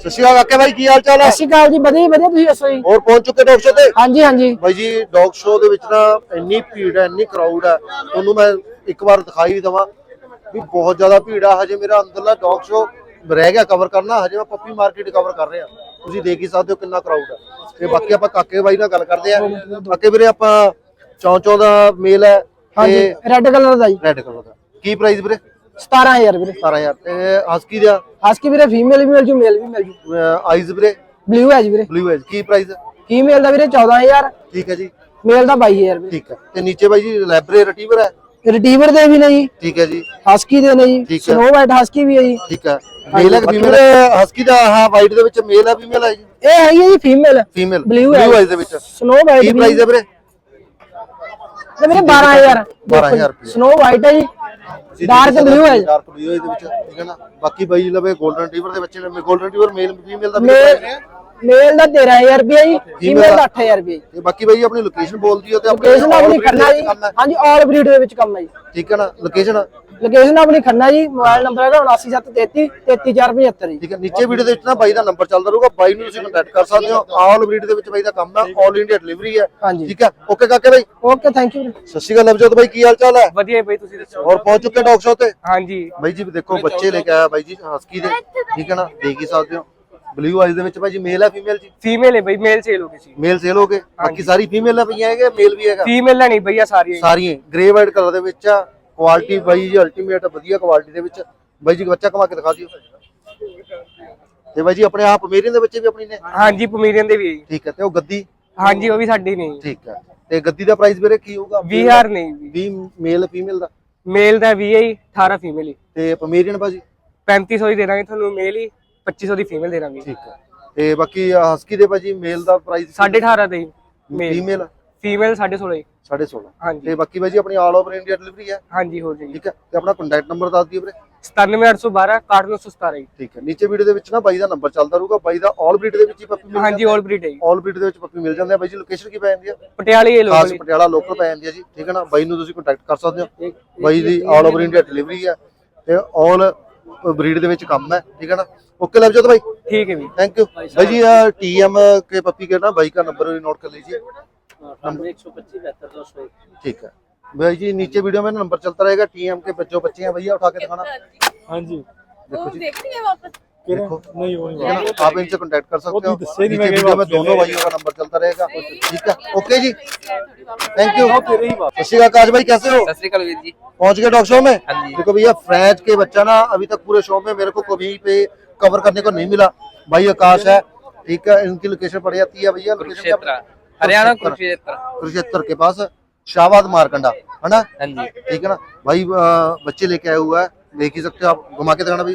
ਸਤਿ ਸ਼੍ਰੀ ਅਕਾਲ ਭਾਈ ਕੀ ਹਾਲ ਚਾਲ ਹੈ ਸਤਿ ਸ਼੍ਰੀ ਅਕਾਲ ਜੀ ਵਧੀਆ ਵਧੀਆ ਤੁਸੀਂ ਦੱਸੋ ਜੀ? ਹੋਰ ਪਹੁੰਚ ਚੁੱਕੇ ਡੌਗ ਸ਼ੋ ਤੇ? ਹਾਂਜੀ ਹਾਂਜੀ। ਭਾਈ ਜੀ ਡੌਗ ਸ਼ੋ ਦੇ ਵਿੱਚ ਨਾ ਇੰਨੀ ਭੀੜ ਹੈ ਇੰਨੀ ਕਰਾਊਡ ਹੈ ਤੁਹਾਨੂੰ ਮੈਂ ਇੱਕ ਵਾਰ ਦਿਖਾਈ ਵੀ ਦਵਾਂ ਵੀ ਬਹੁਤ ਜ਼ਿਆਦਾ ਭੀੜ ਆ। ਹਜੇ ਮੇਰਾ ਅੰਦਰਲਾ ਡੌਗ ਸ਼ੋ ਰਹਿ ਗਿਆ ਕਵਰ ਕਰਨਾ ਹਜੇ ਮੈਂ ਪੱਪੀ ਮਾਰਕੀਟ ਕਵਰ ਕਰ ਰਿਹਾ। ਤੁਸੀਂ ਦੇਖ ਹੀ ਸਕਦੇ ਹੋ ਕਿੰਨਾ ਕਰਾਊਡ ਹੈ। ਤੇ ਬਾਕੀ ਆਪਾਂ ਕਾਕੇ ਬਾਈ ਨਾਲ ਗੱਲ ਕਰਦੇ ਆ ਕਾਕੇ ਵੀਰੇ ਆਪਾਂ ਚੌਂ ਚੌਂ ਦਾ ਮੇਲ ਹੈ ਹਾਂਜੀ ਤੇ ਰੈੱਡ ਕਲਰ ਦਾ ਜੀ। ਰੈੱਡ ਕਲਰ ਦਾ। ਕੀ ਪ੍ਰਾਈਸ ਵੀਰੇ? 17000 ਵੀਰੇ। 17000 ਤੇ ਹਸਕੀ ਦਾ ਹਸਕੀ ਵੀਰੇ ਫੀਮੇਲ ਵੀ ਮਿਲ ਜੂ ਮੇਲ ਵੀ ਮਿਲ ਜੂ। ਆਈਜ਼ ਵੀਰੇ? ਬਲੂ ਹੈ ਜੀ ਵੀਰੇ। ਬਲੂ ਹੈ ਕੀ ਪ੍ਰਾਈਸ ਫੀਮੇਲ ਦਾ ਵੀਰੇ? 14000 ਠੀਕ ਹੈ ਜੀ। ਮੇਲ ਦਾ 22000 ਵੀਰੇ। ਠੀਕ ਹੈ। ਤੇ ਨੀਚੇ ਬਾਈ ਜੀ ਲੈਬਰੇ ਰਟੀਵਰ ਹੈ? ਰਿਟੀਵਰ ਦੇ ਵੀ ਨੇ ਜੀ। ਠੀਕ ਹੈ ਜੀ। ਹਸਕੀ ਦੇ ਨੇ ਜੀ। ਸਨੋ ਵਾਈਟ ਹਸਕੀ ਵੀ ਹੈ ਜੀ। ਠੀਕ ਹੈ। ਮੇਲ ਹੈ ਫੀਮੇਲ ਹਸਕੀ ਦਾ ਹਾਂ ਵਾਈਟ ਦੇ ਵਿੱਚ ਮੇਲ ਹੈ ਫੀਮੇਲ ਹੈ ਜੀ? ਇਹ ਹੈ ਜੀ ਫੀਮੇਲ ਫੀਮੇਲ। ਬਲੂ ਆਈਜ਼ ਦੇ ਵਿੱਚ। ਸਨੋ ਵਾਈਟ ਕੀ ਪ੍ਰਾਈਸ ਹੈ ਵੀਰੇ? ਤੇ ਵੀਰੇ 12000 12000 ਰੁਪਏ। ਸਨੋ ਵਾਈਟ ਹੈ ਜੀ। ਡਾਰਕ ਬਲੂ ਹੈ ਡਾਰਕ ਬਲੂ ਦੇ ਵਿੱਚ ਠੀਕ ਹੈ ਨਾ ਬਾਕੀ ਬਾਈ ਲਵੇ 골ਡਨ ਰਿਟਰੀਵਰ ਦੇ ਬੱਚੇ ਨੇ 골ਡਨ ਰਿਟਰੀਵਰ ਮੇਲ ਫੀਮੇਲ ਦਾ ਵੀ ਮੇਲ। ਮੇਲ ਦਾ 13000 ਰੁਪਏ ਜੀ ਫੀਮੇਲ ਦਾ 8000 ਰੁਪਏ ਜੀ। ਤੇ ਬਾਕੀ ਬਾਈ ਜੀ ਆਪਣੀ ਲੋਕੇਸ਼ਨ ਬੋਲ ਦਿਓ ਤੇ ਆਪਣੇ ਲੋਕੇਸ਼ਨ ਆਪਣੀ ਖੰਨਾ ਜੀ। ਹਾਂਜੀ ਆਲ ਬਰੀਡ ਦੇ ਵਿੱਚ ਕੰਮ ਹੈ ਜੀ। ਠੀਕ ਹੈ ਨਾ? ਲੋਕੇਸ਼ਨ ਲੋਕੇਸ਼ਨ ਆਪਣੀ ਖੰਨਾ ਜੀ ਮੋਬਾਈਲ ਨੰਬਰ ਹੈਗਾ 79733 33475 ਜੀ। ਠੀਕ ਹੈ ਨੀਚੇ ਵੀਡੀਓ ਦੇ ਵਿੱਚ ਨਾ ਬਾਈ ਦਾ ਨੰਬਰ ਚੱਲਦਾ ਰਹੂਗਾ। ਬਾਈ ਨੂੰ ਤੁਸੀਂ ਕੰਟੈਕਟ ਕਰ ਸਕਦੇ ਹੋ। ਆਲ ਬਰੀਡ ਦੇ ਵਿੱਚ ਬਾਈ ਦਾ ਕੰਮ ਹੈ। ਆਲ ਇੰਡੀਆ ਡਿਲੀਵਰੀ ਹੈ। ਹਾਂਜੀ। ਠੀਕ ਹੈ? ਓਕੇ ਕਾਕੇ ਬਾਈ। ਓਕੇ ਥੈਂਕ ਯੂ ਸਤਿ ਸ਼੍ਰੀ ਅਕਾਲ ਨਵਜੋਤ ਬਾਈ ਕੀ ਹਾਲ ਚਾਲ ਹੈ? ਵਧੀਆ ਬਈ ਤੁਸੀਂ ਦੱਸੋ? ਔਰ ਪਹੁੰਚ ਚੁੱਕੇ ਡੌਗ ਸ਼ੋ ਤੇ? ਹਾਂਜੀ। ਬਾਈ ਜੀ ਦੇਖੋ ਬੱਚੇ ਲੈ ਕੇ ਆਇਆ ਬਾਈ ਜੀ ਹਸਕੀ ਦੇ। ਠੀਕ ਹੈ ਨਾ? ਦੇਖ ਹੀ ਸਕਦੇ ਹੋ। ਬਲੂ ਆਈਜ਼ ਦੇ ਵਿੱਚ ਬਾਈ ਜੀ ਮੇਲ ਹੈ ਫੀਮੇਲ ਜੀ? ਫੀਮੇਲ ਹੈ ਬਈ ਮੇਲ ਸੇਲ ਹੋ ਗਈ ਸੀ। ਮੇਲ ਸੇਲ ਹੋ ਗਏ? ਬਾਕੀ ਸਾਰੀ ਫੀਮੇਲ ਹੈ ਪਈਆਂ ਹੈਗੇ ਮੇਲ ਵੀ ਹੈਗਾ? ਫੀਮੇਲ ਲੈਣੀ ਬਈਆ ਸਾਰੀਆਂ ਹੀ। ਸਾਰੀਆਂ ਗ੍ਰੇ ਵਾਈਟ ਕਲਰ ਦੇ ਵਿੱਚ ਆ ਕੁਆਲਿਟੀ ਬਾਈ ਜੀ ਅਲਟੀਮੇਟ ਵਧੀਆ ਕੁਆਲਿਟੀ ਦੇ ਵਿੱਚ। ਬਾਈ ਜੀ ਬੱਚਾ ਕਮਾ ਕੇ ਦਿਖਾ ਦਿਓ। ਤੇ ਬਾਈ ਜੀ ਆਪਣੇ ਆਪ ਮੇਰੀਆਂ ਦੇ ਬੱਚੇ ਵੀ ਆਪਣੀ ਨੇ? ਹਾਂਜੀ ਪਮੀਰੀਅਨ ਦੇ ਵੀ ਹੈ ਜੀ। ਠੀਕ ਹੈ ਤੇ ਉਹ ਗੱਦੀ? ਹਾਂਜੀ ਉਹ ਵੀ ਸਾਡੀ ਨਹੀਂ ਠੀਕ ਹੈ। ਤੇ ਗੱਦੀ ਦਾ ਪ੍ਰਾਈਸ ਵੀਰੇ ਕੀ ਹੋਊਗਾ? 20000 ਨਹੀਂ ਜੀ। 20 ਮੇਲ ਫੀਮੇਲ ਦਾ? ਮੇਲ ਦਾ 20 ਹੈ ਜੀ, 18 ਫੀਮੇਲ ਹੀ। ਤੇ ਪਮੇਰੀਅਨ ਬਾਜੀ 3500 ਦੀ ਦੇ ਦਾਂਗੇ ਤੁਹਾਨੂੰ ਮੇਲ ਹੀ। 2500 ਦੀ ਫੀਮੇਲ ਦੇ ਦਾਂਗੇ। ਠੀਕ ਹੈ। ਤੇ ਬਾਕੀ ਹਸਕੀ ਦੇ ਬਾਜੀ ਮੇਲ ਦਾ ਪ੍ਰਾਈਸ 18.5 ਦੇ ਮੇਲ ਫੀਮੇਲ ਫੀਮੇਲ 16.5 16.5 ਹਾਂਜੀ। ਤੇ ਬਾਕੀ ਬਾਜੀ ਆਪਣੀ ਆਲ ਓਵਰ ਇੰਡੀਆ ਡਿਲੀਵਰੀ ਹੈ? ਹਾਂਜੀ ਹੋ ਜਾਏਗੀ। ਠੀਕ ਹੈ। ਤੇ ਆਪਣਾ ਕੰਟੈਕਟ ਨੰਬਰ ਦੱਸ ਦਿਓ ਵੀਰੇ। 97812 61917 ਜੀ ਠੀਕ ਹੈ। ਨੀਚੇ ਵੀਡੀਓ ਦੇ ਵਿੱਚ ਨਾ ਬਾਈ ਦਾ ਨੰਬਰ ਚੱਲਦਾ ਰਹੂਗਾ। ਬਾਈ ਦਾ ਆਲ ਬਰੀਡ ਦੇ ਵਿੱਚ ਹੀ ਪੱਪੀ ਮਿਲ ਹਾਂਜੀ ਆਲ ਬਰੀਡ ਹੈ। ਆਲ ਬਰੀਡ ਦੇ ਵਿੱਚ ਪੱਪੀ ਮਿਲ ਜਾਂਦੇ ਆ। ਬਾਈ ਜੀ ਲੋਕੇਸ਼ਨ ਕੀ ਪੈ ਜਾਂਦੀ ਆ ਪਟਿਆਲੇ ਇਹ ਲੋਕਲ ਪਟਿਆਲਾ ਲੋਕਲ ਪੈ ਜਾਂਦੀ ਆ ਜੀ। ਠੀਕ ਹੈ ਨਾ? ਬਾਈ ਨੂੰ ਤੁਸੀਂ ਕੰਟੈਕਟ ਕਰ ਸਕਦੇ ਹੋ। ਬਾਈ ਦੀ ਆਲ ਓਵਰ ਇੰਡੀਆ ਡਿਲੀਵਰੀ ਹੈ। ਤੇ ਆਲ ਬਰੀਡ ਦੇ ਵਿੱਚ ਕੰਮ ਹੈ ਠੀਕ ਹੈ ਨਾ ओके लव भाई ठीक है भी थैंक यू भाई जी टीएम के पप्पी के ना भाई का नंबर भी नोट कर लीजिए एक सौ पच्चीस बहत्तर दो सौ एक ठीक है भाई जी नीचे वीडियो में नंबर चलता रहेगा टीएम के जो बच्चे हैं भैया उठा के दिखाना हाँ जी देखो जी देखती है वापस देखो। नहीं है? आप इनसे कॉन्टेक्ट कर सकते हो। तो नीचे वीडियो में दोनों भाइयों का नंबर चलता रहेगा। ठीक है? ओके जी। थैंक यू तेरे बात सत श्री अकाल आकाश भाई कैसे हो? सत श्रीकाल वीर जी। पहुँच गए डॉग शो में? हाँ देखो भैया फ्रेंच के बच्चा ना अभी तक पूरे शो में मेरे को कभी पे कवर करने को नहीं मिला। भाई आकाश है। ठीक है इनकी लोकेशन पड़ जाती है भैया। कुरुक्षेत्र हरियाणा कुरुक्षेत्र। कुरुक्षेत्र। के पास शाहबाद मारकंडा है ना? हाँ ठीक है ना? भाई बच्चे लेके आए हुआ है। देख ही सकते हो आप घुमा के दिखाना भाई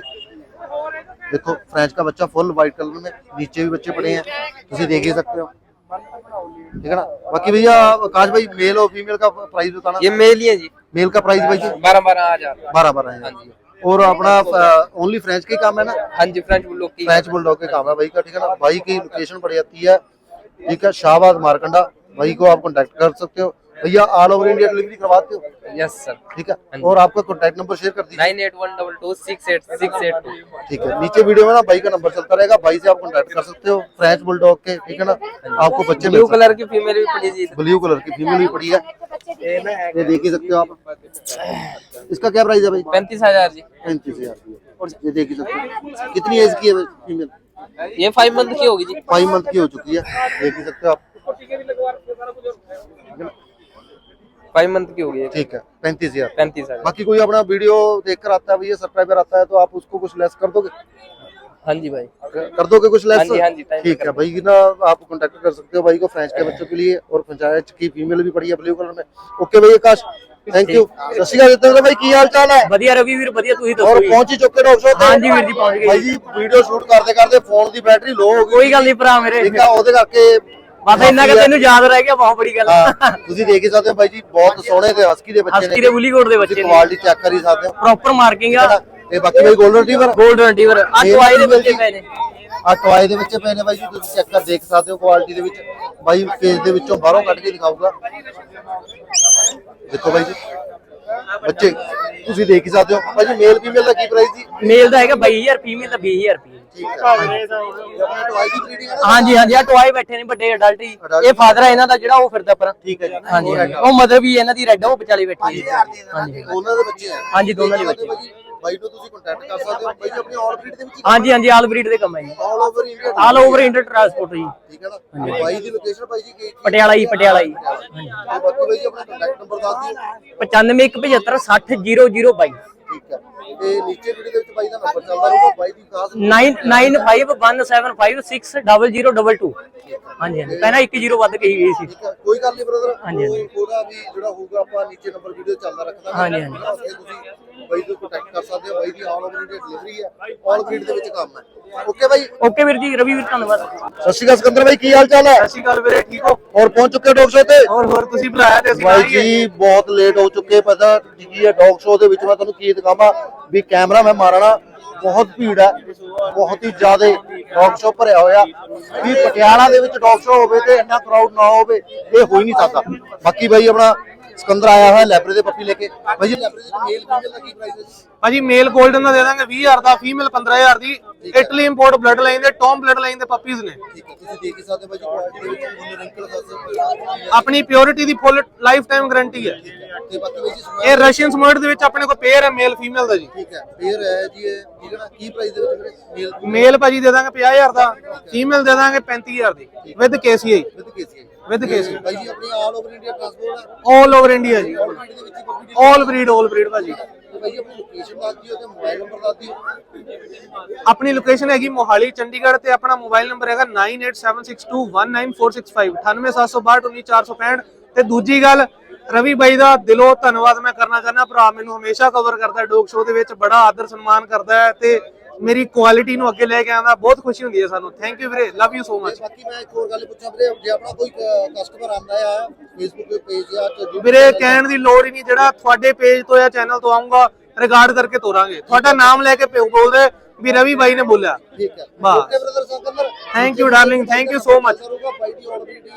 देखो फ्रेंच का बच्चा फुल व्हाइट कलर में नीचे भी बच्चे पड़े हैं तुम देख ही सकते हो ठीक है ना बाकी भैया आकाश भाई मेल और फीमेल का प्राइस बताना ये मेल ही है जी मेल का प्राइस भाई जी बारह बारह हजार बारह बारह है हाँ जी और अपना ओनली फ्रेंच का ही काम है ना हाँ जी फ्रेंच बुल्डॉग की फ्रेंच बुलडॉग के काम है भाई का ठीक है ना भाई की लोकेशन पड़ जाती है ठीक है शाहबाद मारकंडा भाई को आप कांटेक्ट कर सकते हो भैया ऑल ओवर इंडिया डिलीवरी करवाते हो? यस सर ठीक है? और आपका कांटेक्ट नंबर शेयर कर दीजिए। Nine eight one double two six eight six eight two. ठीक है नीचे वीडियो में ना भाई का नंबर चलता रहेगा भाई से आप कांटेक्ट कर सकते हो फ्रेंच बुलडॉग के ठीक है ना? आपको बच्चे ब्लू कलर की फीमेल भी पड़ी जी ब्लू कलर की फीमेल भी पड़ी है। ये देख ही सकते हो आप। इसका क्या प्राइस है भाई? पैंतीस हज़ार जी। पैंतीस हज़ार और ये देख ही सकते हो। कितनी एज की है फीमेल ये फाइव मंथ की होगी जी। फाइव मंथ की हो चुकी है। देख ही सकते हो आप। फाइव मंथ की होगी ये ठीक है पैंतीस हजार पैंतीस हजार बाकी कोई अपना वीडियो देखकर आता है भैया सब्सक्राइबर आता है तो आप उसको कुछ लेस कर दोगे हाँ जी भाई कर दोगे कुछ लेस हाँ जी, हाँ जी, time ठीक है भाई ना आप कांटेक्ट कर सकते हो भाई को फ्रेंच के बच्चों के लिए और पंचायत की फीमेल भी पड़ी है ब्लू कलर में ओके भैया काश थैंक यू सत श्री अकाल जितेंद्र भाई की हाल चाल है ਵਧੀਆ ਰਵੀ ਵੀਰ ਵਧੀਆ ਤੁਸੀਂ और पहुंच ही चुके डॉक्टर साहब ਹਾਂਜੀ ਵੀਰ ਜੀ, ਪਹੁੰਚ ਗਏ ਭਾਈ ਜੀ ਵੀਡੀਓ ਸ਼ੂਟ ਕਰਦੇ ਕਰਦੇ ਫੋਨ ਦੀ ਬੈਟਰੀ ਲੋ ਹੋ ਗਈ ਕੋਈ ਗੱਲ ਨਹੀਂ ਭਰਾ ਮੇਰੇ ਠੀਕ ਆ ਉਹਦੇ ਕਰਕੇ ਬਸ ਇੰਨਾ ਕਿ ਤੈਨੂੰ ਯਾਦ ਰਹਿ ਗਿਆ ਬਹੁਤ ਬੜੀ ਗੱਲ ਹਾਂ ਤੁਸੀਂ ਦੇਖ ਹੀ ਸਕਦੇ ਹੋ ਭਾਈ ਜੀ ਬਹੁਤ ਸੋਹਣੇ ਤੇ ਹਸਕੀ ਦੇ ਬੱਚੇ ਹਸਕੀ ਦੇ ਬੁਲੀਕੋਟ ਦੇ ਬੱਚੇ ਨੇ। ਕੁਆਲਿਟੀ ਚੈੱਕ ਕਰ ਹੀ ਸਕਦੇ ਹੋ। ਪ੍ਰੋਪਰ ਮਾਰਕਿੰਗ ਆ। ਤੇ ਬਾਕੀ ਭਾਈ 골ਡਨ ਰਿਟਰੀਵਰ 골ਡਨ ਰਿਟਰੀਵਰ ਆ ਟਵਾਈ ਦੇ ਬੱਚੇ ਪਏ ਨੇ। ਆ ਟਵਾਈ ਦੇ ਵਿੱਚ ਪਏ ਨੇ ਬਾਈ ਜੀ ਤੁਸੀਂ ਚੈੱਕ ਕਰ ਦੇਖ ਸਕਦੇ ਹੋ ਕੁਆਲਿਟੀ ਦੇ ਵਿੱਚ। ਬਾਈ ਕੇਸ ਦੇ ਵਿੱਚੋਂ ਬਾਹਰੋਂ ਕੱਢ ਕੇ ਦਿਖਾਊਗਾ। ਦੇਖੋ ਬਾਈ ਜੀ। ਬੱਚੇ ਤੁਸੀਂ ਦੇਖ ਹੀ ਸਕਦੇ ਹੋ। ਬਾਈ ਜੀ ਮੇਲ ਫੀਮੇਲ ਦਾ ਕੀ ਪ੍ਰਾਈਸ ਜੀ ਮੇਲ ਦਾ ਹੈਗਾ 22000 ਫੀਮੇਲ ਦਾ 20000 ਰੁਪਏ ਹਾਂਜੀ ਹਾਂਜੀ ਆ ਟੋਏ ਬੈਠੇ ਨੇ ਵੱਡੇ ਅਡਲਟ ਹੀ। ਇਹ ਫਾਦਰ ਹੈ ਇਹਨਾਂ ਦਾ ਜਿਹੜਾ ਉਹ ਫਿਰਦਾ ਪਰ। ਠੀਕ ਹੈ ਜੀ। ਹਾਂਜੀ ਉਹ ਮਦਰ ਵੀ ਇਹਨਾਂ ਦੀ ਰੈੱਡ ਉਹ ਵਿਚਾਲੇ ਬੈਠੀ ਹੈ ਹਾਂਜੀ ਉਹਨਾਂ ਦੇ ਬੱਚੇ ਆ। ਹਾਂਜੀ, ਦੋਨਾਂ ਦੇ ਬੱਚੇ। ਬਾਈ ਨੂੰ ਤੁਸੀਂ ਕੰਟੈਕਟ ਕਰ ਸਕਦੇ ਹੋ। ਬਾਈ ਜੀ ਆਪਣੀ ਆਲ ਬਰੀਡ ਦੇ ਵਿੱਚ ਹਾਂਜੀ ਹਾਂਜੀ ਆਲ ਬਰੀਡ ਦੇ ਕੰਮ ਹੈ ਜੀ। All over India all over inter transport ਜੀ। ਠੀਕ ਹੈ ਨਾ? ਬਾਈ ਦੀ ਲੋਕੇਸ਼ਨ ਭਾਈ ਜੀ ਕੀ ਪਟਿਆਲਾ ਹੀ? ਪਟਿਆਲਾ ਤੇ ਬਾਕੀ ਬਾਈ ਜੀ ਆਪਣਾ ਕੰਟੈਕਟ ਨੰਬਰ ਦੱਸ ਦਿਓ। 9575 60022 ਠੀਕ ਹੈ। ਤੇ ਨੀਚੇ ਵੀਡੀਓ ਦੇ ਵਿੱਚ ਬਾਈ ਦਾ ਨੰਬਰ ਚੱਲਦਾ ਰਹੂਗਾ ਬਾਈ ਦੀ ਖਾਸ 9951756022 ਹਾਂਜੀ ਹਾਂਜੀ। ਪਹਿਲਾਂ 10 ਵੱਧ ਕਹੀ ਗਈ ਸੀ। ਠੀਕ ਹੈ ਕੋਈ ਗੱਲ ਨਹੀਂ ਬ੍ਰਦਰ ਹਾਂਜੀ, ਹਾਂਜੀ। ਉਹਦਾ ਵੀ ਜਿਹੜਾ ਹੋਊਗਾ ਆਪਾਂ ਨੀਚੇ ਨੰਬਰ ਵੀਡੀਓ ਚੱਲਦਾ ਰੱਖਦਾ ਹਾਂਜੀ, ਹਾਂਜੀ। ਤੁਸੀਂ ਬਾਈ ਨੂੰ ਕੰਟੈਕਟ ਕਰ ਸਕਦੇ ਹੋ। ਬਾਈ ਦੀ ਆਲ ਓਵਰ ਇੰਡੀਆ ਡਿਲੀਵਰੀ ਹੈ। ਆਲ ਬਰੀਡ ਦੇ ਵਿੱਚ ਕੰਮ ਹੈ। ਓਕੇ ਬਾਈ? ਓਕੇ ਵੀਰ ਜੀ ਰਵੀ ਵੀਰ ਧੰਨਵਾਦ। ਸਤਿ ਸ਼੍ਰੀ ਅਕਾਲ ਸਿਕੰਦਰ ਬਾਈ ਕੀ ਹਾਲ ਚਾਲ ਹੈ? ਸਤਿ ਸ਼੍ਰੀ ਅਕਾਲ ਵੀਰੇ ਠੀਕ ਹੋ? ਔਰ ਪਹੁੰਚ ਚੁੱਕੇ ਡੌਗ ਸ਼ੋ ਤੇ? ਹੋਰ ਹੋਰ ਤੁਸੀਂ ਬੁਲਾਇਆ ਤੇ ਅਸੀਂ ਬਾਈ। ਜੀ ਬਹੁਤ ਲੇਟ ਹੋ ਚੁੱਕੇ। ਪਤਾ ਕੀ ਹੈ ਡੌਗ ਸ਼ੋ ਦੇ ਵਿੱਚ ਮੈਂ ਤੁਹਾਨੂੰ ਕੀ ਦਿਖਾਵਾਂ। ਵੀ ਕੈਮਰਾ ਮੈਂ ਮਾਰਨਾ ਬਹੁਤ ਭੀੜ ਹੈ ਬਹੁਤ ਹੀ ਜ਼ਿਆਦਾ ਡੌਗ ਸ਼ੋ ਭਰਿਆ ਹੋਇਆ। ਵੀ ਪਟਿਆਲਾ ਦੇ ਵਿੱਚ ਡੌਗ ਸ਼ੋ ਹੋਵੇ ਤੇ ਇੰਨਾ ਕਰਾਊਡ ਨਾ ਹੋਵੇ ਇਹ ਹੋ ਹੀ ਨਹੀਂ ਸਕਦਾ। ਬਾਕੀ ਬਾਈ ਆਪਣਾ ਸਿਕੰਦਰ ਆਇਆ ਹੋਇਆ ਲੈਬਰੇ ਦੇ ਪੱਪੀ ਲੈ ਕੇ। ਜੀ ਲੈਬਰੇ ਦੇ ਮੇਲ ਫੀਮੇਲ ਦਾ ਕੀ ਪ੍ਰਾਈਸ ਹੈ ਭਾਜੀ ਮੇਲ 골ਡਨ ਦਾ ਦੇ ਦਾਂਗੇ 20000 ਦਾ ਫੀਮੇਲ 15000 ਦੀ। ਇਟਲੀ ਇੰਪੋਰਟ ਬਲੱਡ ਲਾਈਨ ਦੇ ਟੌਮ ਬਲੱਡ ਲਾਈਨ ਦੇ ਪੱਪੀਜ਼ ਨੇ। ਠੀਕ ਹੈ ਤੁਸੀਂ ਦੇਖ ਹੀ ਸਕਦੇ ਹੋ ਬਾਈ ਜੀ ਕੁਆਲਿਟੀ ਦੇ ਵਿੱਚ ਕਿੰਨੇ ਰਿੰਕਲ ਦੱਸ ਆਪਣੀ ਪਿਓਰਿਟੀ ਦੀ ਫੁੱਲ ਲਾਈਫ ਟਾਈਮ ਗਾਰੰਟੀ ਹੈ। ਇਹ ਰਸ਼ੀਅਨ ਸਮਰਟ ਦੇ ਵਿੱਚ ਆਪਣੇ ਕੋਲ ਪੇਅਰ ਹੈ ਮੇਲ ਫੀਮੇਲ ਦਾ ਜੀ। ਠੀਕ ਹੈ ਪੇਅਰ ਹੈ ਜੀ ਇਹ ਕੀ ਪ੍ਰਾਈਸ ਦੇ ਵਿੱਚ ਮੇਲ ਮੇਲ ਭਾਜੀ ਦੇ ਦਾਂਗੇ 50000 ਦਾ ਫੀਮੇਲ ਦੇ ਦਾਂਗੇ 35000 ਦੀ with KCI with KC with KC ਆਪਣੀ ਆਲ ਓਵਰ ਇੰਡੀਆ ਟ੍ਰਾਂਸਪੋਰਟ ਤੇ ਭਾਈ ਜੀ ਆਪਣੀ ਲੋਕੇਸ਼ਨ ਦੱਸ ਦਿਓ ਤੇ ਮੋਬਾਈਲ ਨੰਬਰ ਦੱਸ ਦਿਓ। ਆਪਣੀ ਲੋਕੇਸ਼ਨ ਹੈਗੀ ਮੋਹਾਲੀ ਚੰਡੀਗੜ੍ਹ ਤੇ ਆਪਣਾ ਮੋਬਾਈਲ ਨੰਬਰ ਹੈਗਾ 9876219465 97762194465 ਤੇ ਦੂਜੀ ਗੱਲ ਰਵੀ ਬਾਈ ਦਾ ਦਿਲੋਂ ਧੰਨਵਾਦ ਮੈਂ ਕਰਨਾ ਚਾਹੁੰਦਾ। ਭਰਾ ਮੈਨੂੰ ਹਮੇਸ਼ਾ ਕਵਰ ਕਰਦਾ ਹੈ ਡੋਗ ਸ਼ੋਅ ਦੇ ਵਿੱਚ ਬੜਾ ਆਦਰ ਸਨਮਾਨ ਕਰਦਾ ਹੈ ਤੇ ਮੇਰੀ ਕੁਆਲਿਟੀ ਨੂੰ ਅੱਗੇ ਲੈ ਕੇ ਆਉਂਦਾ ਬਹੁਤ ਖੁਸ਼ੀ ਹੁੰਦੀ ਹੈ ਸਾਨੂੰ। ਥੈਂਕ ਯੂ ਵੀਰੇ ਲਵ ਯੂ ਸੋ ਤੇ ਮਚ ਬਾਕੀ ਮੈਂ ਇੱਕ ਹੋਰ ਗੱਲ ਪੁੱਛਾਂ ਵੀਰੇ ਜੇ ਆਪਣਾ ਕੋਈ ਕਸਟਮਰ ਆਂਦਾ ਆ ਫੇਸਬੁੱਕ ਦੇ ਪੇਜ ਜਾਂ ਤੇ ਵੀਰੇ ਕਹਿਣ ਦੀ ਲੋੜ ਹੀ ਨਹੀਂ ਜਿਹੜਾ ਤੁਹਾਡੇ ਪੇਜ ਤੋਂ ਜਾਂ ਚੈਨਲ ਤੋਂ ਆਉਂਗਾ ਰਿਗਾਰਡ ਕਰਕੇ ਤੋਰਾਂਗੇ। ਤੁਹਾਡਾ ਨਾਮ ਲੈ ਕੇ ਬੋਲਦੇ ਵੀ ਰਵੀ ਬਾਈ ਨੇ ਬੋਲਿਆ। ਠੀਕ ਹੈ। Okay brother Sikandar so much. ਕਰੂਗਾ ਬਾਈ ਦੀ ਆਲ ਬਰੀਡ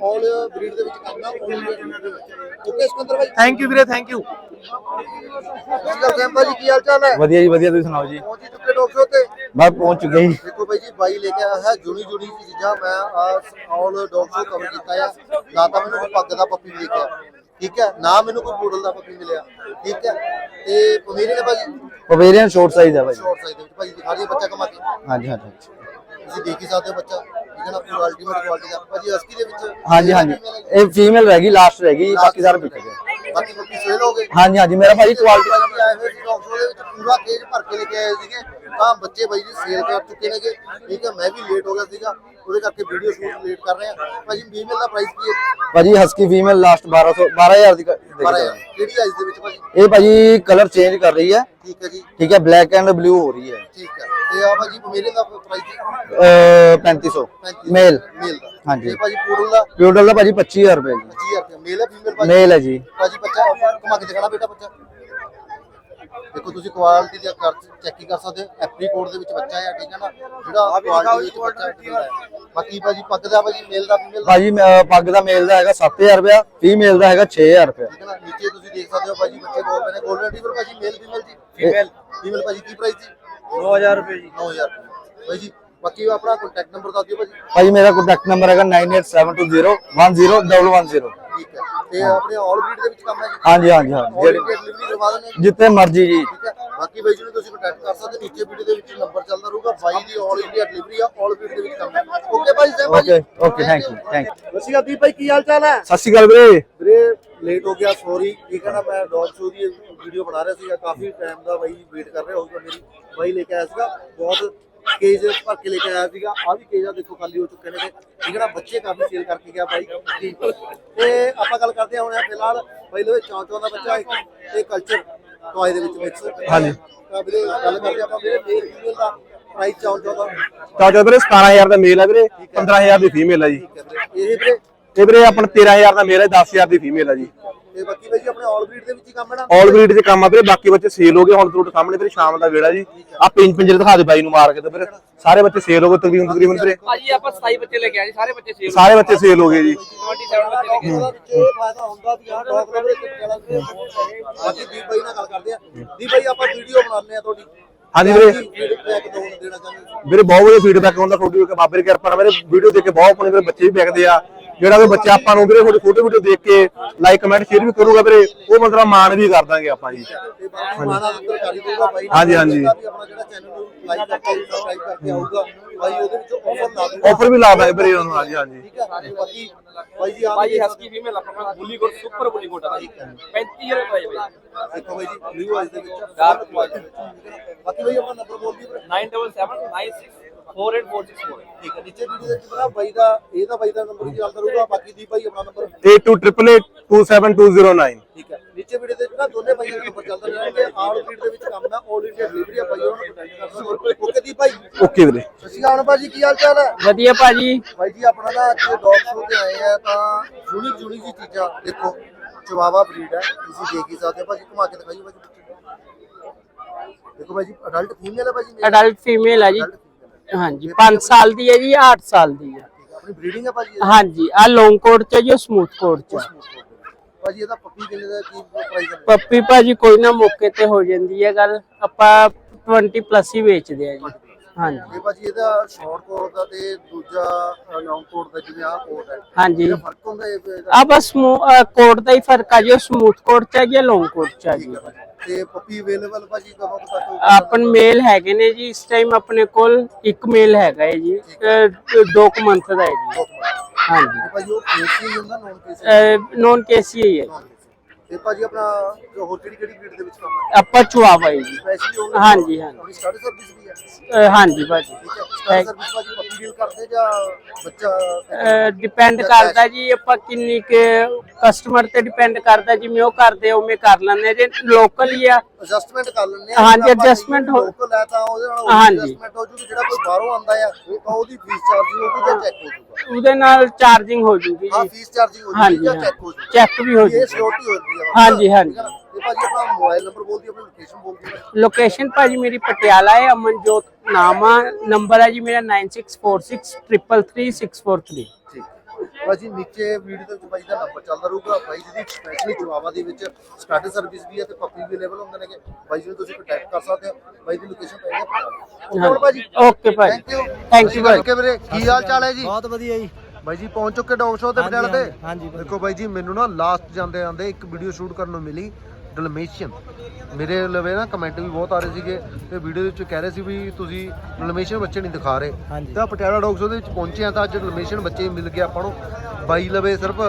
ਆਲ ਬਰੀਡ ਦੇ ਵਿੱਚ ਕੰਮ ਆ ਓਕੇ ਸਿਕੰਦਰ ਬਾਈ ਥੈਂਕ ਯੂ ਵੀਰੇ ਥੈਂਕ ਯੂ ਅਕਾਲ ਸੈਮ ਭਾਜੀ ਕੀ ਹਾਲ ਚਾਲ ਹੈ? ਵਧੀਆ ਜੀ ਵਧੀਆ ਤੁਸੀਂ ਸੁਣਾਓ ਜੀ? ਪਹੁੰਚ ਹੀ ਚੁੱਕੇ ਸ਼ੋ ਤੇ? ਮੈਂ ਪਹੁੰਚ ਚੁੱਕਿਆ ਜੀ। ਦੇਖੋ ਬਾਈ ਜੀ ਬਾਈ ਲੈ ਕੇ ਆਇਆ ਹੈ ਜੁਨੀ ਜੁਨੀ ਚੀਜ਼ਾਂ ਮੈਂ ਆਲ ਸ਼ੋ ਕਵਰ ਕੀਤਾ ਆ। ਨਾ ਤਾਂ ਮੈਨੂੰ ਕੋਈ ਪੱਗ ਦਾ ਪੱਪੀ ਮਿਲਿਆ ਠੀਕ ਹੈ? ਨਾ ਮੈਨੂੰ ਕੋਈ ਪੂਡਲ ਦਾ ਪੱਪੀ ਮਿਲਿਆ ਠੀਕ ਹੈ? ਤੇ ਪਮੀਰੀ ਨੇ ਭਾਜੀ? ਪਵੇਰੀਅਨ ਸ਼ੋਰਟ ਸਾਈਜ਼ ਹੈ ਭਾਈ। ਸ਼ੋਰਟ ਸਾਈਜ਼ ਦੇ ਵਿੱਚ। ਭਾਜੀ ਦਿਖਾ ਦਈਏ ਬੱਚਾ ਕਮਾ ਕੇ। ਹਾਂਜੀ ਹਾਂਜੀ। ਤੁਸੀਂ ਦੇਖ ਹੀ ਸਕਦੇ ਹੋ ਬੱਚਾ। ਠੀਕ ਹੈ ਨਾ ਪੂਰਾ ਅਲਟੀਮੇਟ ਕੁਆਲਿਟੀ ਦਾ। ਭਾਜੀ ਅਸਕੀ ਦੇ ਵਿੱਚ ਹਾਂਜੀ ਹਾਂਜੀ। ਇਹ ਫੀਮੇਲ ਰਹਿ ਗਈ ਲਾਸਟ ਰਹਿ ਗਈ ਬਾਕੀ ਸਾਰੇ ਵਿਕ ਗਏ। ਬਾਕੀ ਪੱਪੀ ਸੇਲ ਹੋ ਗਏ। ਹਾਂਜੀ ਹਾਂਜੀ ਮੇਰਾ ਭਾਈ ਕੁਆਲਿਟੀ ਭਾਜੀ ਆਏ ਹੋਏ ਸੀ ਦੇ ਵਿੱਚ ਪੂਰਾ ਕੇਜ ਭਰ ਕੇ ਲੈ ਕੇ ਆਏ ਸੀਗੇ। ਤਾਂ ਬੱਚੇ ਬਾਈ ਜੀ ਸੇਲ ਕਰ ਚੁੱਕੇ ਨੇਗੇ। ਠੀਕ ਹੈ ਮੈਂ ਵੀ ਲੇਟ ਹੋ ਗਿਆ ਸੀਗਾ ਉਹਦੇ ਕਰਕੇ ਵੀਡੀਓ ਸ਼ੂਟ ਲੇਟ ਕਰ ਰਹੇ ਆ। ਭਾਜੀ ਫੀਮੇਲ ਦਾ ਪ੍ਰਾਈਸ ਕੀ ਹੈ? ਭਾਜੀ ਹਸਕੀ ਫੀਮੇਲ ਲਾਸਟ 1200 12000 ਦੀ ਕਿਹੜੀ ਸਾਈਜ਼ ਦੇ ਵਿੱਚ ਭਾਜੀ? ਇਹ ਭਾਜੀ ਕਲਰ ਚੇਂਜ ਕਰ ਰਹੀ ਹੈ। ਠੀਕ ਹੈ ਜੀ। ਠੀਕ ਹੈ ਬਲੈਕ ਐਂਡ ਬਲੂ ਹੋ ਰਹੀ ਹੈ। ਠੀਕ ਹੈ। ਤੇ ਆ ਭਾਜੀ ਪਮੇਲੇ ਦਾ ਪ੍ਰਾਈਸ ਅ 3500 ਮੇਲ ਮੇਲ ਦਾ। ਹਾਂਜੀ। ਭਾਜੀ ਪੂਡਲ ਦਾ? ਪਿਊਡਲ ਦਾ ਭਾਜੀ 25000 ਰੁਪਏ ਜੀ। 25000 ਰੁਪਏ। ਮੇਲ ਹੈ ਫੀਮੇਲ ਭਾਜੀ? ਮੇਲ ਹੈ ਜੀ। ਭਾਜੀ ਬੱਚਾ ਘੁਮਾ ਕੇ ਦਿਖਾਣਾ ਬੇਟਾ ਬੱਚਾ। ਦੇਖੋ ਤੁਸੀਂ ਕੁਆਲਿਟੀ ਦਾ ਕਰ ਚੈੱਕ ਕਰ ਸਕਦੇ ਹੋ ਐਪਰੀ ਕੋਡ ਦੇ ਵਿੱਚ ਬੱਚਾ ਹੈ ਠੀਕ ਹੈ ਨਾ? ਜਿਹੜਾ ਕੁਆਲਿਟੀ ਵਿੱਚ ਬੱਚਾ ਹੈ। ਬਾਕੀ ਭਾਜੀ ਪੱਗ ਦਾ ਭਾਜੀ ਮੇਲ ਦਾ ਫੀਮੇਲ ਭਾਜੀ ਪੱਗ ਦਾ ਮੇਲ ਦਾ ਹੈਗਾ 7000 ਰੁਪਏ ਫੀਮੇਲ ਦਾ ਹੈਗਾ 6000 ਰੁਪਏ ਠੀਕ ਹੈ ਨਾ? ਨੀਚੇ ਤੁਸੀਂ ਦੇਖ ਸਕਦੇ ਹੋ ਭਾਜੀ ਬੱਚੇ ਕੋਲ ਮੈਨੇ ਗੋਲਡਨ ਰਿਟਰੀਵਰ ਭਾਜੀ ਮੇਲ ਫੀਮੇਲ ਜੀ? ਫੀਮੇਲ ਫੀਮੇਲ ਭਾਜੀ ਕੀ ਪ੍ਰਾਈਸ ਜੀ? 9000 ਰੁਪਏ ਜੀ। 9000 ਭਾਈ ਜੀ ਬਾਕੀ ਆਪਣਾ ਕੰਟੈਕਟ ਨੰਬਰ ਦੱਸ ਦਿਓ ਭਾਜੀ। ਭਾਜੀ ਮੇਰਾ ਕੰਟੈਕਟ ਨੰਬਰ ਹੈਗਾ 9872010110 ਠੀਕ ਹੈ। ਤੇ ਆਪਣੇ ਆਲ ਬਰੀਡ ਦੇ ਵਿੱਚ ਕੰਮ ਹੈ ਜੀ? ਹਾਂਜੀ ਹਾਂਜੀ ਹਾਂਜੀ। ਆਲ ਜਿਹੜੀ ਇੰਡੀਆ ਡਿਲੀਵਰੀ ਕਰਵਾ ਦਿੰਦੇ ਹਾਂ। ਜਿੱਥੇ ਮਰਜ਼ੀ ਜੀ। ਠੀਕ ਹੈ। ਬਾਕੀ ਬਾਈ ਜੀ ਨੂੰ ਤੁਸੀਂ ਕੰਟੈਕਟ ਕਰ ਸਕਦੇ। ਨੀਚੇ ਵੀਡੀਓ ਦੇ ਵਿੱਚ ਨੰਬਰ ਚੱਲਦਾ ਰਹੂਗਾ। ਬਾਈ ਦੀ ਆਲ ਇੰਡੀਆ ਡਿਲੀਵਰੀ ਆ ਆਲ ਬਰੀਡ ਦੇ ਵਿੱਚ ਕੰਮ ਹੈ। ਓਕੇ ਭਾਈ ਸਾਹਿਬ okay okay thank you thank you ਸਸੀ ਦੀਪ ਭਾਈ ਕੀ ਹਾਲ ਚਾਲ ਹੈ? ਸਤਿ ਸ਼੍ਰੀ ਅਕਾਲ ਵੀਰੇ। ਵੀਰੇ ਲੇਟ ਹੋ ਗਿਆ ਸੌਰੀ ਠੀਕ ਹੈ ਨਾ ਮੈਂ ਡੌਗ ਸ਼ੋ ਦੀ ਵੀਡੀਓ ਬਣਾ ਰਿਹਾ ਸੀਗਾ। ਕਾਫੀ ਟਾਈਮ ਦਾ ਬਾਈ ਵੇਟ ਕਰ ਰਿਹਾ ਹੋਊਗਾ ਮੇਰੀ। ਬਾਈ ਲੈ ਕੇ ਆਇਆ ਸੀਗਾ। ਬਹੁਤ ਕੇਜ ਭਰ ਕੇ ਲੈ ਕੇ ਆਇਆ ਸੀਗਾ। ਆ ਵੀ ਕੇਜ ਆ ਦੇਖੋ ਖਾਲੀ ਹੋ ਚੁੱਕੇ ਨੇ। ਠੀਕ ਹੈ ਨਾ ਬੱਚੇ ਕਾਫੀ ਸੇਲ ਕਰਕੇ ਗਿਆ ਬਾਈ। ਤੇ ਆਪਾਂ ਗੱਲ ਕਰਦੇ ਹਾਂ ਹੁਣ ਫਿਲਹਾਲ। ਬਾਈ ਲਵੇ ਚੌਂ ਚੌਂ ਦਾ ਬੱਚਾ ਤੇ ਕਲਚਰ ਟੋਏ ਦੇ ਵਿੱਚ ਮਿਕਸ ਹਾਂਜੀ। ਤਾਂ ਵੀਰੇ ਗੱਲ ਕਰਦੇ ਆਪਾਂ ਵੀਰੇ ਮੇਲ ਫੀਮੇਲ ਦਾ ਪ੍ਰਾਈਸ ਚੌਂ ਚੌਂ ਦਾ। ਚਾਚਾ ਵੀਰੇ 17000 ਦਾ ਮੇਲ ਹੈ ਵੀਰੇ। 15000 ਦੀ ਫੀਮੇਲ ਹੈ ਜੀ। ਵੀਰੇ। ਇਹ ਵੀਰੇ ਤੇ ਵੀਰੇ ਆਪਣਾ 13000 ਦਾ ਮੇਲ ਹੈ 10000 ਦੀ ਫੀਮੇਲ ਹੈ ਜੀ। ਤੇ ਬਾਕੀ ਬਾਈ ਜੀ ਆਪਣੇ ਆਲ ਬਰੀਡ ਦੇ ਵਿੱਚ ਹੀ ਕੰਮ ਹੈ ਨਾ? ਆਲ ਬਰੀਡ ਦੇ ਕੰਮ ਆ ਵੀਰੇ ਬਾਕੀ ਬੱਚੇ ਸੇਲ ਹੋ ਗਏ ਹੁਣ ਤੁਹਾਡੇ ਸਾਹਮਣੇ ਵੀਰੇ ਸ਼ਾਮ ਦਾ ਵੇੜਾ ਜੀ। ਆ। ਪਿੰਜ ਪਿੰਜਰੇ ਦਿਖਾ ਦੇ ਬਾਈ ਨੂੰ ਮਾਰ ਕੇ ਤੇ ਵੀਰੇ। ਸਾਰੇ ਬੱਚੇ ਸੇਲ ਹੋ ਗਏ ਤਕਰੀਬਨ ਤਕਰੀਬਨ ਵੀਰੇ। ਭਾਜੀ ਆਪਾਂ 27 ਬੱਚੇ ਲੈ ਕੇ ਆਏ ਜੀ ਸਾਰੇ ਬੱਚੇ ਸੇਲ ਸਾਰੇ ਬੱਚੇ ਸੇਲ ਹੋ ਗਏ ਜੀ। 27 ਬੱਚੇ ਲੈ ਕੇ ਉਹਦਾ ਵਿੱਚ ਇਹ ਫਾਇਦਾ ਹੁੰਦਾ ਵੀ ਆਹ ਡੌਗ ਲਵਰ ਇੱਕ ਦੇ ਬਾਕੀ ਦੀਪ ਬਾਈ ਨਾਲ ਗੱਲ ਕਰਦੇ ਆ ਦੀਪ ਬਾਈ ਆਪਾਂ ਵੀਡੀਓ ਬਣਾਉਂਦੇ ਆ ਤੁਹਾਡੀ। ਹਾਂਜੀ ਵੀਰੇ। ਮੇਰੇ ਬਹੁਤ ਵਧੀਆ ਫੀਡਬੈਕ ਆਉਂਦਾ ਤੁਹਾਡੀ ਕਿ ਬਾਬੇ ਦੀ ਕਿਰਪਾ ਨਾਲ। ਮੇਰੇ ਵੀਡੀਓ ਦੇਖ ਕੇ ਬਹੁਤ ਆਪਣੇ ਮੇਰੇ ਬੱਚੇ ਵੀ ਵੇਖਦੇ ਆ। ਜਿਹੜਾ ਕੋਈ ਬੱਚਾ ਆਪਾਂ ਨੂੰ ਵੀਰੇ ਤੁਹਾਡੀ ਫੋਟੋ ਵੀਡੀਓ ਦੇਖ ਕੇ ਲਾਈਕ ਕਮੈਂਟ ਸ਼ੇਅਰ ਵੀ ਕਰੂਗਾ ਵੀਰੇ ਉਹ ਮਤਲਬ ਮਾਣ ਵੀ ਕਰ ਦਾਂਗੇ ਆਪਾਂ ਜੀ। ਹਾਂਜੀ ਹਾਂਜੀ। ਆਫਰ ਵੀ ਲਾ ਦਾਂਗੇ ਵੀਰੇ ਉਹਨੂੰ ਹਾਂਜੀ ਹਾਂਜੀ। ਬਾਈ ਜੀ ਬਾਈ ਹਸਕੀ ਫੀਮੇਲ ਆਪਣਾ ਬੁੱਲੀ ਕੋਟ ਸੁਪਰ ਬੁੱਲੀ ਕੋਟ ਆ 35 ਰੁਪਏ ਬਾਈ ਦੇਖੋ ਬਾਈ ਜੀ ਬਲੂ ਆਇਸ ਦੇ ਵਿੱਚ ਡਾਰਕ ਵਾਈਟ ਬਾਕੀ ਬਾਈ ਆਪਾਂ ਨੰਬਰ ਬੋਲ ਦਿਓ 977969 48464 ਠੀਕ ਹੈ ਨੀਚੇ ਵੀਡੀਓ ਦੇ ਵਿੱਚ ਬਣਾ ਬਾਈ ਦਾ ਇਹ ਤਾਂ ਬਾਈ ਦਾ ਨੰਬਰ ਹੀ ਚੱਲਦਾ ਰਹੂਗਾ ਬਾਕੀ ਦੀ ਬਾਈ ਆਪਣਾ ਨੰਬਰ 8288272009 ਠੀਕ ਹੈ ਨੀਚੇ ਵੀਡੀਓ ਦੇ ਵਿੱਚ ਨਾ ਦੋਨੇ ਬਾਈ ਦਾ ਨੰਬਰ ਚੱਲਦਾ ਰਹਿਣਗੇ ਆਲ ਫੀਡ ਦੇ ਵਿੱਚ ਕੰਮ ਦਾ ਆਲ ਇੰਡੀਆ ਡਿਲੀਵਰੀ ਆ ਬਾਈ ਉਹਨਾਂ ਨੂੰ ਕੰਟੈਕਟ ਕਰਨਾ ਓਕੇ ਦੀ ਬਾਈ। ਓਕੇ ਵੀਰੇ। ਸਤਿ ਸ਼੍ਰੀ ਅਕਾਲ ਭਾਜੀ ਕੀ ਹਾਲ ਚਾਲ ਹੈ? ਵਧੀਆ ਭਾਜੀ। ਬਾਈ ਜੀ ਆਪਣਾ ਨਾ ਅੱਜ ਡੌਗ ਸ਼ੋ ਤੇ ਆਏ ਆ ਤਾਂ ਜੁੜੀ ਜੁੜੀ ਜੀ ਚੀਜ਼ਾਂ ਦੇਖੋ ਚਵਾਵਾ ਬਰੀਡ ਹੈ ਤੁਸੀਂ ਦੇਖ ਹੀ ਸਕਦੇ ਹੋ। ਭਾਜੀ ਘੁਮਾ ਕੇ ਦਿਖਾਈਓ ਭਾਜੀ ਦੇਖੋ ਭਾਜੀ ਅਡਲਟ ਫੀਮੇਲ ਹੈ ਭਾਜੀ ਅਡਲਟ ਫੀਮੇਲ ਹੈ ਜੀ। ਹਾਂਜੀ 5 ਸਾਲ ਦੀ ਹੈ ਜੀ 8 ਸਾਲ ਦੀ ਹੈ। ਹੈ, ਆਪਣੀ ਬਰੀਡਿੰਗ ਹੈ ਭਾਜੀ ਹਾਂਜੀ ਆ ਲੌਂਗ ਕੋਟ ਚ ਜੀ ਸਮੂਥ ਕੋਟ ਚ ਭਾਜੀ ਇਹਦਾ ਪੱਪੀ ਕਿੰਨੇ ਦਾ ਕੀ ਪ੍ਰਾਈਸ ਹੈ? ਪੱਪੀ ਭਾਜੀ ਕੋਈ ਨਾ ਮੌਕੇ ਤੇ ਹੋ ਜਾਂਦੀ ਹੈ ਗੱਲ ਆਪਾਂ 20 ਪਲੱਸ ਹੀ ਵੇਚਦੇ ਆ ਜੀ। ਹਾਂਜੀ। ਇਹ ਭਾਜੀ ਇਹਦਾ ਸ਼ਾਰਟ ਕੋਟ ਦਾ ਤੇ ਦੂਜਾ ਲੌਂਗ ਕੋਟ ਦਾ ਜਿਵੇਂ ਆਹ ਕੋਟ ਹੈ ਹਾਂਜੀ। ਇਹਦਾ ਫ਼ਰਕ ਹੁੰਦਾ ਇਹ ਇਹਦਾ? ਆ ਬਸ ਕੋਟ ਦਾ ਹੀ ਫ਼ਰਕ ਆ ਜੀ ਸਮੂਥ ਕੋਟ ਚ ਹੈ ਜਾਂ ਲੌਂਗ ਕੋਟ ਚ ਹੈ ਜੀ ਤੇ ਪੱਪੀ ਅਵੇਲੇਬਲ ਭਾਜੀ ਕਦੋਂ ਕੁ ਤੱਕ ਆਪਨ ਮੇਲ ਹੈਗੇ ਨੇ ਜੀ ਇਸ ਟਾਈਮ ਆਪਣੇ ਕੋਲ ਇੱਕ ਮੇਲ ਹੈਗਾ ਹੈ ਜੀ 2 ਮੰਥ ਦਾ ਹੈ ਜੀ। ਹਾਂਜੀ। ਤੇ ਭਾਜੀ ਉਹ ਕੇਸੀ ਹੁੰਦਾ ਨੌਨ ਕੇਸੀ ਨੋਨ ਕੇਸੀ ਹੀ ਹੈ ਜੀ। ਤੇ ਭਾਜੀ ਆਪਣਾ ਹੋਰ ਕਿਹੜੀ ਕਿਹੜੀ ਬਰੀਡ ਦੇ ਵਿੱਚ ਕੰਮ ਹੈ ਆਪਾਂ ਚੁਆਵਾ ਹੈ ਜੀ ਸਪੈਸ਼ਲੀ ਉਹ ਹਾਂਜੀ, ਹਾਂਜੀ। ਆਪਣੀ ਸਟਾਰਟ ਸਰਵਿਸ ਵੀ ਹੈ ਅ, ਹਾਂਜੀ ਭਾਜੀ। ਠੀਕ ਹੈ ਸਟਾਰਟ ਸਰਵਿਸ ਭਾਜੀ ਪੱਪੀ ਡੀਲ ਕਰਦੇ ਜਾਂ ਬੱਚਾ ਡਿਪੈਂਡ ਕਰਦਾ ਜੀ ਆਪਾਂ ਕਿੰਨੀ ਕੁ ਕਸਟਮਰ ਤੇ ਡਿਪੈਂਡ ਕਰਦਾ ਜਿਵੇਂ ਉਹ ਕਰਦੇ ਉਵੇਂ ਕਰ ਲੈਂਦੇ ਜੇ ਲੋਕਲ ਹੀ ਆ ਐਡਜਸਟਮੈਂਟ ਕਰ ਲੈਂਦੇ ਹਾਂਜੀ, adjustment ਹੋ- ਲੋਕਲ ਹੈ ਤਾਂ ਉਹਦੇ ਨਾਲ ਹਾਂਜੀ। ਐਡਜਸਟਮੈਂਟ ਹੋ ਜੂਗੀ ਜਿਹੜਾ ਕੋਈ ਬਾਹਰੋਂ ਆਂਦਾ ਆ ਤਾਂ ਉਹਦੀ ਫੀਸ ਚਾਰਜ ਹੋਊਗੀ ਜਾਂ ਚੈੱਕ ਹੋ ਜੂਗਾ? ਉਹਦੇ ਨਾਲ ਚਾਰਜਿੰਗ ਹੋ ਜੂਗੀ ਹਾਂ ਜੀ ਫੀਸ ਚਾਰਜਿੰਗ ਹੋ ਹਾਂਜੀ ਜੂਗੀ ਜਾਂ ਹਾਂ। ਚੈੱਕ ਹੋ ਜੂਗਾ। ਚੈੱਕ ਵੀ ਹੋ ਇਹ ਜੂਗੀ। ਸਿਕਿਉਰਿਟੀ ਹੁੰਦੀ ਹੈ ਹਾਂਜੀ, ਹਾਂਜੀ। ਹੈ? ਤੇ ਭਾਜੀ ਆਪਣਾ ਮੋਬਾਈਲ ਨੰਬਰ ਬੋਲ ਦਿਓ ਆਪਣੀ ਲੋਕੇਸ਼ਨ ਬੋਲ ਦਿਓ ਲੋਕੇਸ਼ਨ ਭਾਜੀ ਮੇਰੀ ਪਟਿਆਲਾ ਹੈ ਅਮਨਜੋਤ ਨਾਮ ਆ। ਨੰਬਰ ਹੈ ਜੀ ਮੇਰਾ 9646333643 ਠੀਕ ਭਾਜੀ ਨੀਚੇ ਵੀਡੀਓ ਦੇ ਵਿੱਚ ਬਾਈ ਦਾ ਨੰਬਰ ਚੱਲਦਾ ਰਹੂਗਾ। ਬਾਈ ਜੀ ਦੀ ਸਪੈਸ਼ਲੀ ਜਵਾਬਾ ਦੇ ਵਿੱਚ ਸਟਾਰਟਰ ਸਰਵਿਸ ਵੀ ਹੈ ਤੇ ਪੱਪੀ ਵੀ ਅਵੇਲੇਬਲ ਹੁੰਦੇ ਨੇਗੇ। ਬਾਈ ਜੀ ਨੂੰ ਤੁਸੀਂ ਕੰਟੈਕਟ ਕਰ ਸਕਦੇ ਹੋ। ਬਾਈ ਦੀ ਲੋਕੇਸ਼ਨ ਪੈ ਗਈ ਓਕੇ ਭਾਜੀ ਓਕੇ ਭਾਜੀ ਥੈਂਕ ਯੂ you ਭਾਜੀ। ਓਕੇ ਵੀਰੇ ਕੀ ਹਾਲ ਚਾਲ ਹੈ ਜੀ? ਬਹੁਤ ਵਧੀਆ ਜੀ। ਬਾਈ ਜੀ ਪਹੁੰਚ ਚੁੱਕੇ ਡੌਗ ਸ਼ੋ ਤੇ ਪਟਿਆਲਾ ਤੇ? ਹਾਂਜੀ। ਦੇਖੋ ਬਾਈ ਜੀ ਮੈਨੂੰ ਨਾ ਲਾਸਟ ਜਾਂਦੇ ਜਾਂਦੇ ਇੱਕ ਵੀਡੀਓ ਸ਼ੂਟ ਕਰਨ ਨੂੰ ਮਿਲੀ। ਡਲਮੇਸ਼ੀਅਨ ਮੇਰੇ ਲਵੇ ਨਾ ਕਮੈਂਟ ਵੀ ਬਹੁਤ ਆ ਰਹੇ ਸੀਗੇ ਤੇ ਵੀਡੀਓ ਦੇ ਵਿੱਚ ਕਹਿ ਰਹੇ ਸੀ ਵੀ ਤੁਸੀਂ ਡਲਮੇਸ਼ੀਅਨ ਬੱਚੇ ਨਹੀਂ ਦਿਖਾ ਰਹੇ। ਤਾਂ ਪਟਿਆਲਾ ਡੌਗ ਸ਼ੋ ਦੇ ਵਿੱਚ ਪਹੁੰਚੇ ਆ ਤਾਂ ਅੱਜ ਡਲਮੇਸ਼ੀਅਨ ਬੱਚੇ ਮਿਲ ਗਏ ਆਪਾਂ ਨੂੰ। ਬਾਈ ਲਵੇ ਸਿਰਫ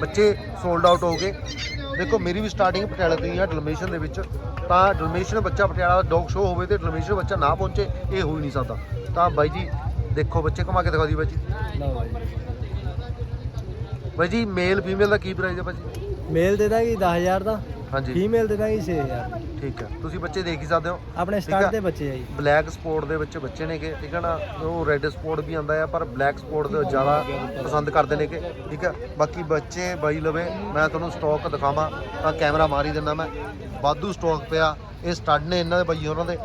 ਬੱਚੇ ਸੋਲਡ ਆਊਟ ਹੋ ਗਏ। ਦੇਖੋ ਮੇਰੀ ਵੀ ਸਟਾਰਟਿੰਗ ਪਟਿਆਲਾ ਤੋਂ ਹੀ ਆ ਡਲਮੇਸ਼ੀਅਨ ਦੇ ਵਿੱਚ। ਤਾਂ ਡਲਮੇਸ਼ੀਅਨ ਬੱਚਾ ਪਟਿਆਲਾ ਦਾ ਡੌਗ ਸ਼ੋ ਹੋਵੇ ਤੇ ਡਲਮੇਸ਼ੀਅਨ ਬੱਚਾ ਨਾ ਪਹੁੰਚੇ ਇਹ ਹੋ ਹੀ ਨਹੀਂ ਸਕਦਾ। ਤਾਂ ਬਾਈ ਜੀ ਦੇਖੋ ਬੱਚੇ ਘੁਮਾ ਕੇ ਦਿਖਾ ਦੀ ਬਾਈ ਜੀ। ਬਾਈ ਜੀ। ਮੇਲ ਫੀਮੇਲ ਦਾ ਕੀ ਪ੍ਰਾਈਸ ਹੈ ਭਾਜੀ ਮੇਲ ਦੇ ਦਾਂਗੇ 10000 ਦਾ। ਹਾਂਜੀ। ਫੀਮੇਲ ਦੇ ਦਾਂਗੇ 6000 ਠੀਕ ਹੈ। ਤੁਸੀਂ ਬੱਚੇ ਦੇਖ ਹੀ ਸਕਦੇ ਹੋ। ਆਪਣੇ ਠੀਕ ਆ। ਸਟਾਰਟ ਦੇ ਬੱਚੇ ਆ ਜੀ। ਬਲੈਕ ਸਪੋਰਟ ਦੇ ਵਿੱਚ ਬੱਚੇ ਨੇਗੇ ਠੀਕ ਹੈ ਨਾ ਉਹ ਰੈੱਡ ਸਪੋਰਟ ਵੀ ਆਂਦਾ ਆ ਪਰ ਬਲੈਕ ਸਪੋਰਟ ਦੇ ਜ਼ਿਆਦਾ ਪਸੰਦ ਕਰਦੇ ਨੇਗੇ ਠੀਕ ਹੈ। ਬਾਕੀ ਬੱਚੇ ਬਾਈ ਲਵੇ ਮੈਂ ਤੁਹਾਨੂੰ ਸਟਾਕ ਦਿਖਾਵਾਂ ਤਾਂ ਕੈਮਰਾ ਮਾਰੀ ਦਿੰਦਾ ਮੈਂ। ਵਾਧੂ ਸਟਾਕ ਪਿਆ। ਇਹ ਸਟੱਡ ਨੇ ਇਹਨਾਂ ਦੇ ਬਾਈ ਉਹਨਾਂ ਦੇ।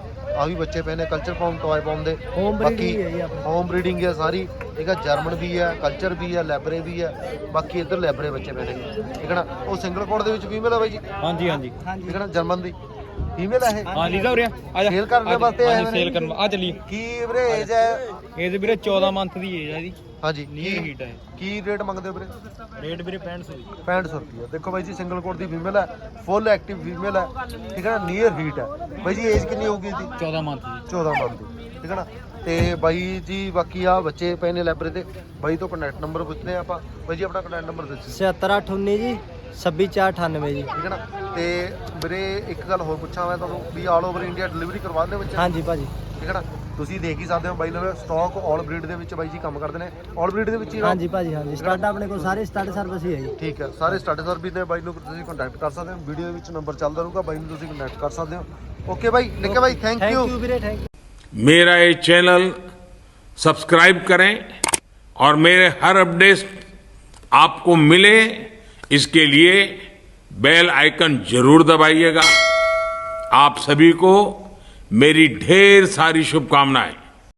ਆ ਵੀ ਬੱਚੇ ਪਏ ਨੇ ਕਲਚਰ ਫਾਰਮ ਟੌਏ ਫਾਰਮ ਦੇ। Home breeding ਹੈ ਜੀ ਆਪਣੇ। ਹੋਮ ਬਰੀਡਿੰਗ ਹੈ ਸਾਰੀ। ਹੈ ਜਰਮਨ ਵੀ ਹੈ ਕਲਚਰ ਵੀ ਹੈ ਲੈਬਰੇ ਵੀ ਹੈ। ਬਾਕੀ ਇੱਧਰ ਲੈਬਰੇ ਬੱਚੇ ਪਏ ਨੇ ਠੀਕ ਹੈ ਨਾ ਉਹ ਸਿੰਗਲ ਕੋਡ ਦੇ ਵਿੱਚ ਫੀਮੇਲ ਹੈ ਬਾਈ ਜੀ? ਹਾਂਜੀ ਹਾਂਜੀ। ਠੀਕ ਹੈ ਨਾ ਜਰਮਨ ਦੀ। ਫੀਮੇਲ ਹੈ ਇਹ? ਹਾਂ ਲੀਜ਼ਾ ਉਰੇ ਆ ਜਾ। ਸੇਲ ਕਰਨ ਵਾਸਤੇ ਆਏ ਹੋਏ ਨੇ ਸੇਲ ਕਰਨ। ਆ ਚੱਲੀ ਕੀ ਵੀਰੇ ਏਜ ਹੈ? ਇਹਦੇ ਵੀਰੇ 14 ਮੰਥ ਦੀ ਏਜ ਆ ਇਹਦੀ। ਹਾਂਜੀ। ਕੀ ਹੀਟ ਹੈ ਕੀ ਰੇਟ ਮੰਗਦੇ ਹੋ ਵੀਰੇ? ਰੇਟ ਵੀਰੇ 6500 ਦੀ 6500 ਰੁਪਏ ਦੇਖੋ ਬਾਈ ਜੀ ਸਿੰਗਲ ਕੋਡ ਦੀ ਫੀਮੇਲ ਹੈ ਫੁੱਲ ਐਕਟਿਵ ਫੀਮੇਲ ਹੈ ਠੀਕ ਹੈ ਨਾ? ਨੀਅਰ ਹੀਟ ਹੈ ਬਾਈ ਜੀ ਏਜ ਕਿੰਨੀ ਹੋਊਗੀ ਇਹਦੀ? 14 ਮੰਥ ਦੀ 14 ਮੰਥ ਦੀ। ਠੀਕ ਹੈ ਨਾ? ਤੇ ਬਾਈ ਜੀ ਬਾਕੀ ਆ ਬੱਚੇ ਪਏ ਨੇ ਲੈਬਰੇ ਤੇ ਬਾਈ ਤੋਂ ਕੰਟੈਕਟ ਨੰਬਰ ਪੁੱਛਦੇ ਆ ਆਪਾਂ। ਬਾਈ ਜੀ ਆਪਣਾ ਕੰਟੈਕਟ ਨੰਬਰ ਦੱਸੋ 76819 ਜੀ 26498 ਜੀ। ਠੀਕ ਹੈ ਨਾ? ਤੇ ਵੀਰੇ ਇੱਕ ਗੱਲ ਹੋਰ ਪੁੱਛਾਂ ਮੈਂ ਤੁਹਾਨੂੰ ਵੀ ਆਲ ਓਵਰ ਇੰਡੀਆ ਡਿਲੀਵਰੀ ਕਰਵਾ ਦਿੰਦੇ ਬੱਚੇ? ਹਾਂਜੀ ਭਾਜੀ। ਠੀਕ ਹੈ ਨਾ? ਤੁਸੀਂ ਦੇਖ ਹੀ ਸਕਦੇ ਹੋ ਬਾਈ ਲਵੇ ਸਟਾਕ ਆਲ ਬਰੀਡ ਦੇ ਵਿੱਚ ਬਾਈ ਜੀ ਕੰਮ ਕਰਦੇ ਨੇ ਆਲ ਬਰੀਡ ਦੇ ਵਿੱਚ ਹੀ ਨਾ? ਹਾਂਜੀ ਭਾਜੀ ਹਾਂਜੀ ਸਟਾਰਟ ਆਪਣੇ ਕੋਲ ਸਾਰੇ ਸਟਾਰਟ ਸਰਵਿਸ ਹੀ ਹੈ ਜੀ ਠੀਕ ਹੈ ਸਾਰੇ ਸਟਾਰਟ ਸਰਵਿਸ ਦੇ ਬਾਈ ਨੂੰ ਤੁਸੀਂ ਕੰਟੈਕਟ ਕਰ ਸਕਦੇ ਹੋ ਵੀਡੀਓ ਦੇ ਵਿੱਚ ਨੰਬਰ ਚੱਲਦਾ ਰਹੂਗਾ ਬਾਈ ਨੂੰ ਤੁਸੀਂ ਕੰਟੈਕਟ ਕਰ ਸਕਦੇ ਹੋ ਓਕੇ ਬਾਈ ਨਿੱਕੇ bye thank thank you you ਵੀਰੇ ਥੈਂਕ ਯੂ मेरा ये चैनल सब्सक्राइब करें और मेरे हर अपडेट आपको मिले इसके लिए बेल आइकन जरूर दबाइएगा आप सभी को मेरी ढेर सारी शुभकामनाएं